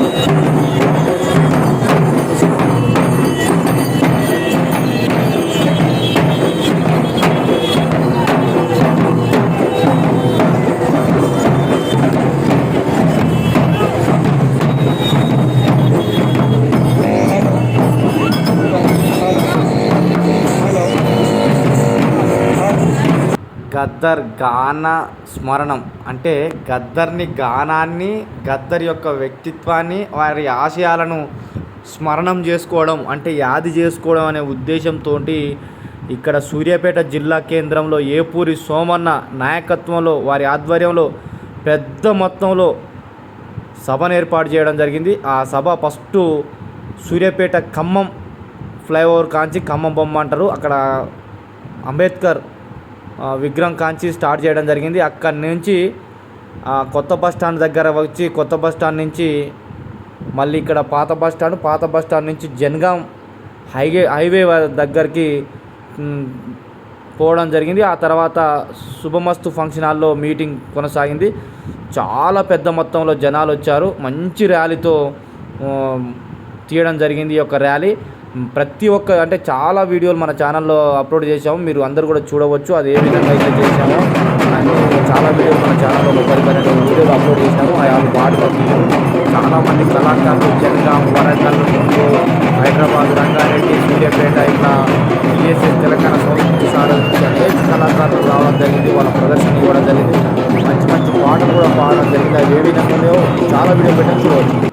Thank you. Gaddar గాన స్మరణం. అంటే గద్దర్ని గానాన్ని గద్దర్ యొక్క వ్యక్తిత్వాన్ని వారి ఆశయాలను స్మరణం చేసుకోవడం అంటే యాది చేసుకోవడం అనే ఉద్దేశంతో ఇక్కడ సూర్యాపేట జిల్లా కేంద్రంలో ఏపూరి సోమన్న నాయకత్వంలో వారి ఆధ్వర్యంలో పెద్ద మొత్తంలో సభను ఏర్పాటు చేయడం జరిగింది. ఆ సభ ఫస్ట్ సూర్యాపేట ఖమ్మం ఫ్లైఓవర్ కాంచి ఖమ్మం బొమ్మ అంటారు. అక్కడ అంబేద్కర్ విగ్రహం కాంచి స్టార్ట్ చేయడం జరిగింది. అక్కడి నుంచి కొత్త బస్ స్టాండ్ దగ్గర వచ్చి కొత్త బస్ స్టాండ్ నుంచి మళ్ళీ ఇక్కడ పాత బస్ స్టాండ్ పాత బస్ స్టాండ్ నుంచి జనగాం హైవే హైవే దగ్గరికి పోవడం జరిగింది. ఆ తర్వాత శుభమస్తు ఫంక్షన్ హాల్లో మీటింగ్ కొనసాగింది. చాలా పెద్ద మొత్తంలో జనాలు వచ్చారు. మంచి ర్యాలీతో తీయడం జరిగింది ఈ యొక్క ర్యాలీ. ప్రతి ఒక్క అంటే చాలా వీడియోలు మన ఛానల్లో అప్లోడ్ చేసాము మీరు అందరు కూడా చూడవచ్చు. అది ఏ విధంగా అయితే చేసామో అండ్ చాలా వీడియోలు మన ఛానల్లో ఒక పది పన్నెండు వీడియోలు అప్లోడ్ చేసాము ఆ వాళ్ళు పాటలు చాలా చాలామంది కళాకారులు జనగాం వరంగల్ ముందు హైదరాబాద్ రంగారెడ్డి సూర్యాపేట ఇట్లా టీఎస్ఎస్ తెలంగాణ సంస్కృతి సాధించే కళాకారులు రావడం జరిగింది. వాళ్ళ ప్రదర్శన ఇవ్వడం జరిగింది. మంచి మంచి పాటలు కూడా పాడడం జరిగింది. అవి ఏ విధంగా చాలా వీడియో పెట్టడం చూడవచ్చు